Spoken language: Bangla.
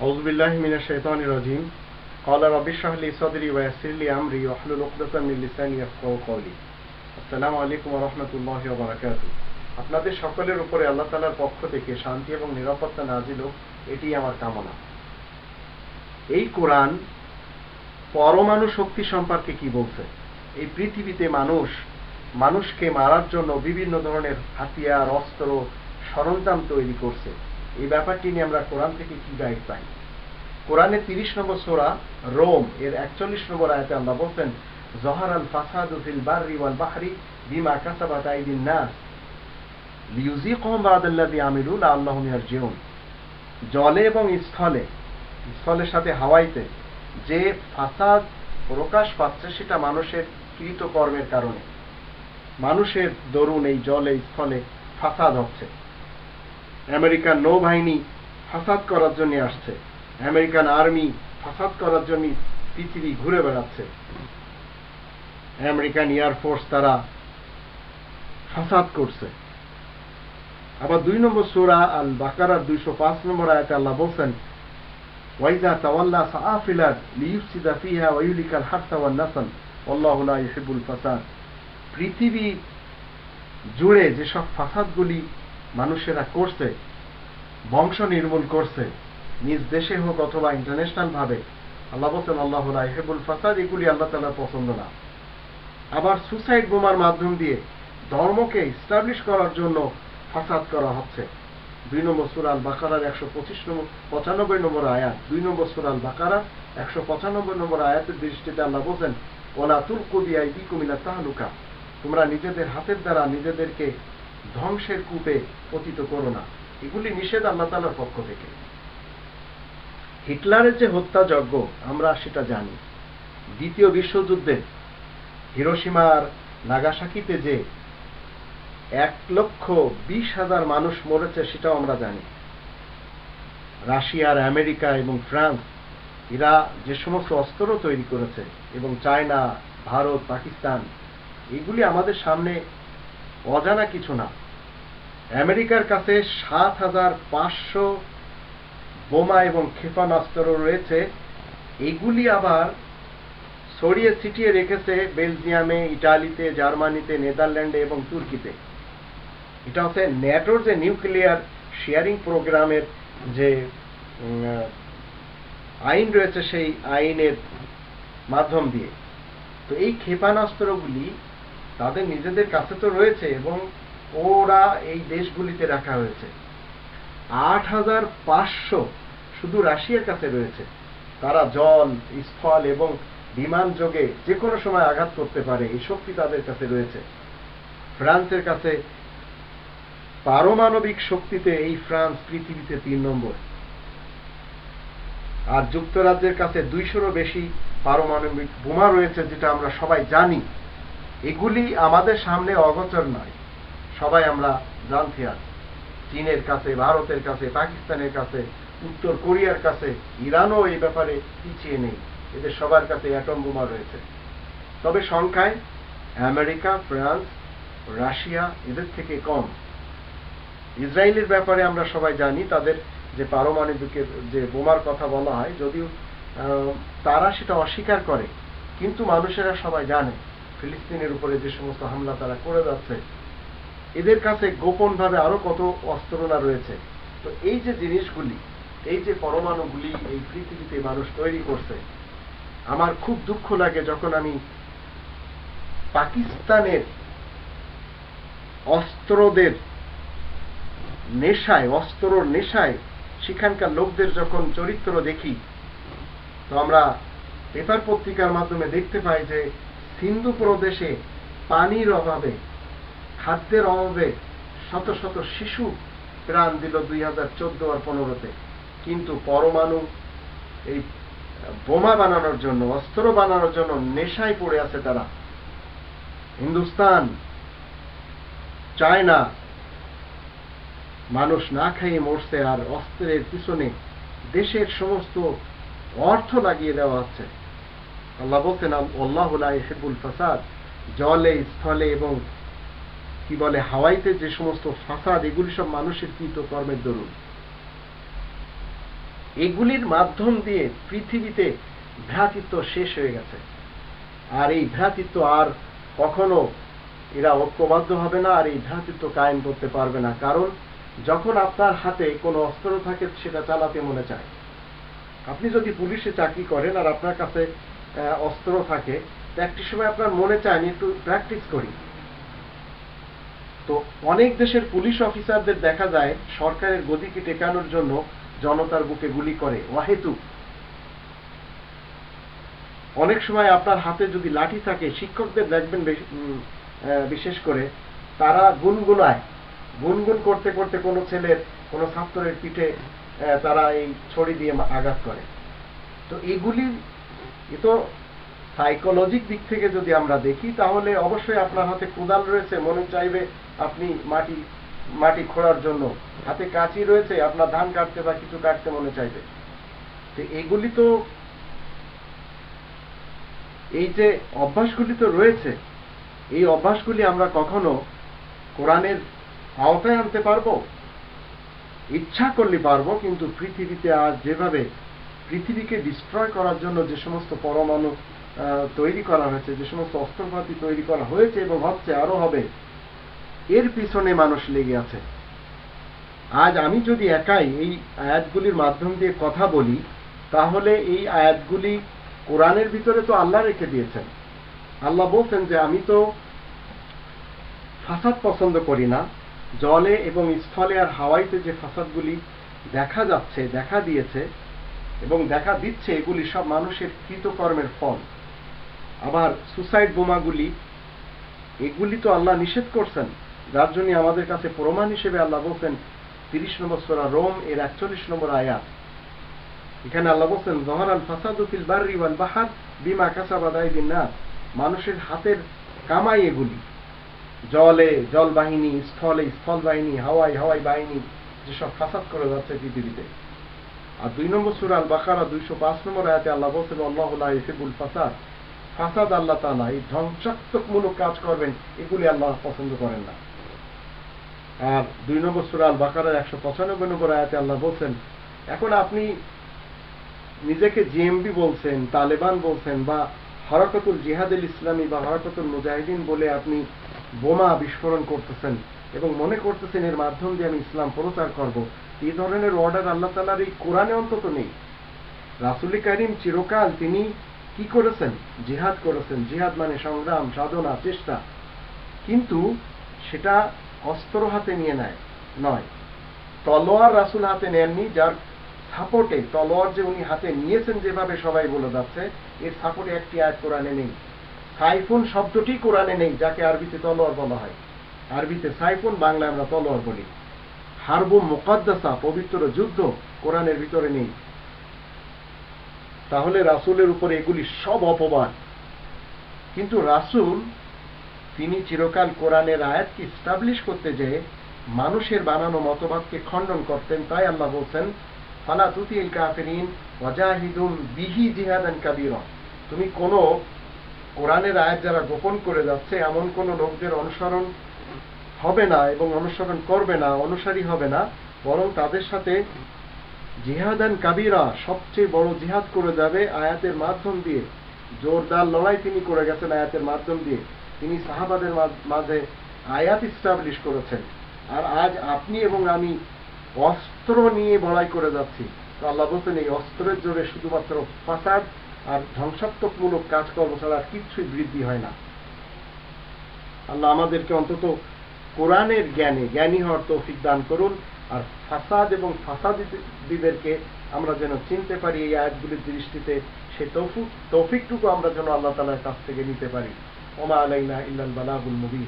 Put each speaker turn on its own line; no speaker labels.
أعوذ بالله من الشيطان الرجيم قال رب اشرح لي صدري ويسر لي أمري واحلل عقدة من لساني يفقهوا قولي আসসালামু আলাইকুম ওয়া রাহমাতুল্লাহি ওয়া বারাকাতুহু আপনাদের সকলের উপরে আল্লাহ তাআলার পক্ষ থেকে শান্তি এবং নিরাপত্তা নাজিল হোক এটি আমার কামনা এই কোরআন পরমাণু শক্তি সম্পর্কে কি বলছে এই পৃথিবীতে মানুষ মানুষকে মারার জন্য বিভিন্ন ধরনের হাতিয়ার অস্ত্র সরঞ্জাম তৈরি করছে এই ব্যাপারটি নিয়ে আমরা কোরআন থেকে কি গাইড পাই? কোরআনের তিরিশ নম্বর সোরা রোম, এর একচল্লিশ নম্বর আয়াতে আল্লাহ বলছেন, জহার আল ফাসাদু ফিল বাররি ওয়াল বাহরি বিমা কাসাবাত আইদিন নাস লিউজিকহুম বাদাল্লাযী আমিলু লাআল্লাহুম ইয়ারজিউন। জলে এবং স্থলে, স্থলের সাথে হাওয়াইতে যে ফাসাদ প্রকাশ পাচ্ছে সেটা মানুষের কৃতকর্মের কারণে। মানুষের দরুন এই জলে, স্থলে ফাসাদ হচ্ছে। আমেরিকান নৌবাহিনী ফাসাদ করার জন্য আসছে। আমেরিকান আর্মি ফাসাদ করার জন্য পৃথিবী ঘুরে বেড়াচ্ছে। আমেরিকান এয়ারফোর্স তারা ফাসাদ করছে। আবার দুই নম্বর সুরা আল বাকারার দুইশো পাঁচ নম্বর আয়াতে আল্লাহ বলছেন, ওয়াইজা তাওয়াল্লা সাআফিলাত লিইফসিদা ফিহা ওয়া ইউলিকাল হারসা ওয়ান নাসল আল্লাহু লা ফাসাদ। পৃথিবী জুড়ে যেসব ফাসাদগুলি মানুষেরা করছে, বংশ নির্মূল করছে, নিজ দেশে হোক অথবা ইন্টারন্যাশনাল ভাবে, আল্লাহ বলছেন, আল্লাহ হেবুল ফাসাদ এগুলি আল্লাহ তালার পছন্দ না। আবার সুসাইড বোমার মাধ্যম দিয়ে ধর্মকে স্টাবলিশ করার জন্য ফাসাদ করা হচ্ছে। দুই নম্বর সুরাল বাকারার একশো পঁচিশ নম্বর, পঁচানব্বই নম্বর আয়াত। দুই নম্বর সুরাল বাকারা একশো পঁচানব্বই নম্বর আয়াতের দৃষ্টিতে আল্লাহ বলছেন ওলা তুল কবিয়াই বিকুমিনা তাহলুকা। তোমরা নিজেদের হাতের দ্বারা নিজেদেরকে ধ্বংসের কূপে পতিত করো না। এগুলি নিষেধ আল্লাহ তালার পক্ষ থেকে। হিটলারের যে হত্যাযজ্ঞ, আমরা সেটা জানি। দ্বিতীয় বিশ্বযুদ্ধে হিরোসীমার নাগাসাকিতে যে এক লক্ষ বিশ হাজার মানুষ মরেছে, সেটাও আমরা জানি। রাশিয়ার আমেরিকা এবং ফ্রান্স, এরা যে সমস্ত অস্ত্র তৈরি করেছে এবং চায়না, ভারত, পাকিস্তান, এগুলি আমাদের সামনে অজানা কিছু না। আমেরিকার কাছে সাত হাজার পাঁচশো বোমা এবং ক্ষেপণাস্ত্র রয়েছে। এগুলি আবার ছড়িয়ে ছিটিয়ে রেখেছে বেলজিয়ামে, ইটালিতে, জার্মানিতে, নেদারল্যান্ডে এবং তুর্কিতে। এটা হচ্ছে ন্যাটোর যে নিউক্লিয়ার শেয়ারিং প্রোগ্রামের যে আইন রয়েছে সেই আইনের মাধ্যম দিয়ে। তো এই ক্ষেপণাস্ত্রগুলি তাদের নিজেদের কাছে তো রয়েছে এবং ওরা এই দেশগুলিতে রাখা হয়েছে। আট হাজার পাঁচশো শুধু রাশিয়ার কাছে রয়েছে। তারা জল, স্থল এবং বিমান যোগে যে কোনো সময় আঘাত করতে পারে, এই শক্তি তাদের কাছে রয়েছে। ফ্রান্সের কাছে পারমাণবিক শক্তিতে এই ফ্রান্স পৃথিবীতে তিন নম্বর। আর যুক্তরাজ্যের কাছে দুইশোরও বেশি পারমাণবিক বোমা রয়েছে, যেটা আমরা সবাই জানি। এগুলি আমাদের সামনে অগোচর নয়। সবাই আমরা জানতে আছি। চীনের কাছে, ভারতের কাছে, পাকিস্তানের কাছে, উত্তর কোরিয়ার কাছে, ইরানও এই ব্যাপারে পিছিয়ে নেই। এদের সবার কাছে অ্যাটম বোমা রয়েছে। তবে সংখ্যায় আমেরিকা, ফ্রান্স, রাশিয়া এদের থেকে কম। ইসরায়েলের ব্যাপারে আমরা সবাই জানি, তাদের যে পারমাণবিকের যে বোমার কথা বলা হয়, যদিও তারা সেটা অস্বীকার করে, কিন্তু মানুষেরা সবাই জানে। ফিলিস্তিনের উপরে যে সমস্ত হামলা তারা করে যাচ্ছে, এদের কাছে গোপনভাবে আরও কত অস্ত্রনা রয়েছে? তো এই যে জিনিসগুলি, এই যে পরমাণুগুলি এই পৃথিবীতে মানুষ তৈরি করছে, আমার খুব দুঃখ লাগে যখন আমি পাকিস্তানের অস্ত্রদের নেশায় অস্ত্র নেশায় সেখানকার লোকদের যখন চরিত্র দেখি, তো আমরা পেপার পত্রিকার মাধ্যমে দেখতে পাই যে সিন্ধু প্রদেশে পানির অভাবে, খাদ্যের অভাবে শত শত শিশু প্রাণ দিল দুই হাজার চোদ্দ আর পনেরোতে। কিন্তু পরমাণু এই বোমা বানানোর জন্য, অস্ত্র বানানোর জন্য নেশায় পড়ে আছে তারা। হিন্দুস্তান, চায়না, মানুষ না খাইয়ে মরছে আর অস্ত্রের পিছনে দেশের সমস্ত অর্থ লাগিয়ে দেওয়া হচ্ছে। আল্লাহ বলছেন আল্লাহ হেবুল ফাসাদ। জলে, স্থলে এবং কি বলে, হাওয়াইতে যে সমস্ত ফাসাদ, এগুলি সব মানুষের কৃত কর্মের দরুন। এগুলির মাধ্যম দিয়ে পৃথিবীতে ভ্রাতৃত্ব শেষ হয়ে গেছে। আর এই ভ্রাতৃত্ব আর কখনো এরা ঐক্যবদ্ধ হবে না, আর এই ভ্রাতৃত্ব কায়েম করতে পারবে না। কারণ, যখন আপনার হাতে কোনো অস্ত্র থাকে, সেটা চালাতে মনে চায়। আপনি যদি পুলিশে চাকরি করেন আর আপনার কাছে অস্ত্র থাকে। একটি সময় আপনার মনে চায়, আমি একটু প্র্যাকটিস করি। তো অনেক দেশের পুলিশ অফিসারদের দেখা যায়, সরকারের গদিকে টেকানোর জন্য জনতার বুকে গুলি করে। অহেতু অনেক সময় আপনার হাতে যদি লাঠি থাকে, শিক্ষকদের দেখবেন বিশেষ করে, তারা গুনগুনায়। গুনগুন করতে করতে কোনো ছেলের, কোনো ছাত্রের পিঠে তারা এই ছড়ি দিয়ে আঘাত করে। তো এগুলি এ তো সাইকোলজিক দিক থেকে যদি আমরা দেখি, তাহলে অবশ্যই আপনার হাতে কোদাল রয়েছে, মনে চাইবে আপনি মাটি মাটি খোঁড়ার জন্য। হাতে কাঁচি রয়েছে, আপনার ধান কাটতে বা কিছু কাটতে মনে চাইবে। তো এগুলি তো এই যে অভ্যাসগুলি তো রয়েছে, এই অভ্যাসগুলি আমরা কখনো কোরআনের আওতায় আনতে পারব? ইচ্ছা করলে পারব, কিন্তু পৃথিবীতে আজ যেভাবে পৃথিবীকে ডিস্ট্রয় করার জন্য যে সমস্ত পরমাণু তৈরি করা হয়েছে, যে সমস্ত অস্ত্রপাতি তৈরি করা হয়েছে এবং হচ্ছে আরও হবে, এর পিছনে মানুষ লেগে আছে। আজ আমি যদি একাই এই আয়াতগুলির মাধ্যম দিয়ে কথা বলি, তাহলে এই আয়াতগুলি কোরআনের ভিতরে তো আল্লাহ রেখে দিয়েছেন। আল্লাহ বলছেন যে আমি তো ফাসাদ পছন্দ করি না, জলে এবং স্থলে আর হাওয়াইতে যে ফাসাদগুলি দেখা যাচ্ছে, দেখা দিয়েছে এবং দেখা দিচ্ছে এগুলি সব মানুষের কৃতকর্মের ফল। আবার সুসাইড বোমাগুলি, এগুলি তো আল্লাহ নিষেধ করছেন। যার জন্য আমাদের কাছে প্রমাণ হিসেবে আল্লাহ বলছেন, তিরিশ নম্বর সোরা রোম, এর একচল্লিশ নম্বর আয়াত। এখানে আল্লাহ বলছেন, জহর আল ফাসাদু ফিল বাররি ওয়াল বাহার বিমা কাসাবাদ নাস। মানুষের হাতের কামাই এগুলি। জলে জল বাহিনী স্থলে স্থল বাহিনী হাওয়াই হাওয়াই বাহিনী, যেসব ফাসাদ করে যাচ্ছে পৃথিবীতে। আর দুই নম্বর সুরা আল বাকারা দুইশো পাঁচ নম্বর আয়াতে আল্লাহ বলছেন, আল্লাহ ইফিবুল ফাসাদ। ফাসাদ আল্লাহ তালা এই ধ্বংসাত্মকমূলক কাজ করবেন, এগুলি আল্লাহ পছন্দ করেন না। আর দুই নম্বর সুরা আল বাকারার একশো পঁচানব্বই নম্বর আয়াতে আল্লাহ বলছেন, এখন আপনি নিজেকে জিএমবি বলছেন, তালেবান বলছেন বা হরকতুল জিহাদুল ইসলামী বা হরকতুল মুজাহিদিন বলে আপনি বোমা বিস্ফোরণ করতেছেন এবং মনে করতেছেন এর মাধ্যম দিয়ে আমি ইসলাম প্রচার করব, এই ধরনের অর্ডার আল্লাহ তালার এই কোরআনে অন্তত নেই। রাসুল করিম চিরকাল তিনি কি করেছেন? জিহাদ করেছেন। জিহাদ মানে সংগ্রাম, সাধনা, চেষ্টা। কিন্তু সেটা অস্ত্র হাতে নিয়ে নেয়, নয়। তলোয়ার রাসুল হাতে নেননি, যার সাপোর্টে তলোয়ার যে উনি হাতে নিয়েছেন যেভাবে সবাই বলে যাচ্ছে, এর সাপোর্টে একটি আয়াত কোরআনে নেই। সাইফুন শব্দটি কোরআনে নেই, যাকে আরবিতে তলোয়ার বলা হয়। আরবিতে সাইফুন বাংলায় আমরা তলোয়ার বলি। হারবু মুকাদ্দাসা, পবিত্র যুদ্ধ কোরআনের ভিতরে নেই। তাহলে রাসূলের উপরে এগুলি সব অপবাদ। কিন্তু রাসূল, তিনি চিরকাল কোরআনের আয়াতকে স্টাবলিশ করতে যেয়ে মানুষের বানানো মতবাদকে খণ্ডন করতেন, তাই আল্লাহ বলছেন, ফালা তুতিল কাফিরিন ওয়াজাহিদুম বিহি জিহাদান কাবীরা। তুমি কোনো কোরআনের আয়াত যারা গোপন করে যাচ্ছে, এমন কোন লোকদের অনুসরণ হবে না এবং অনুসরণ করবে না, অনুসারী হবে না, বরং তাদের সাথে জিহাদান কাবিরা সবচেয়ে বড় জিহাদ করে যাবে আয়াতের মাধ্যম দিয়ে। জোরদার লড়াই তিনি করে গেছেন আয়াতের মাধ্যম দিয়ে। তিনি সাহাবাদের মাঝে আয়াত ইস্টাবলিশ করেছেন। আর আজ আপনি এবং আমি অস্ত্র নিয়ে বড়াই করে যাচ্ছি। তো আল্লাহ বলছেন, এই অস্ত্রের জোরে শুধুমাত্র ফাসাদ আর ধ্বংসাত্মকমূলক কাজকর্ম ছাড়া আর কিচ্ছুই বৃদ্ধি হয় না। আল্লাহ আমাদেরকে অন্তত কোরআনের জ্ঞানে, জ্ঞানী হওয়ার তৌফিক দান করুন, আর ফাসাদ এবং ফাসাদিদেরকে আমরা যেন চিনতে পারি এই আয়াতগুলির দৃষ্টিতে, সে তৌফিক, তৌফিকটুকু আমরা যেন আল্লাহ তালার কাছ থেকে নিতে পারি। ওমা আলাইনা ইল্লাল বালাগুল মুবিন।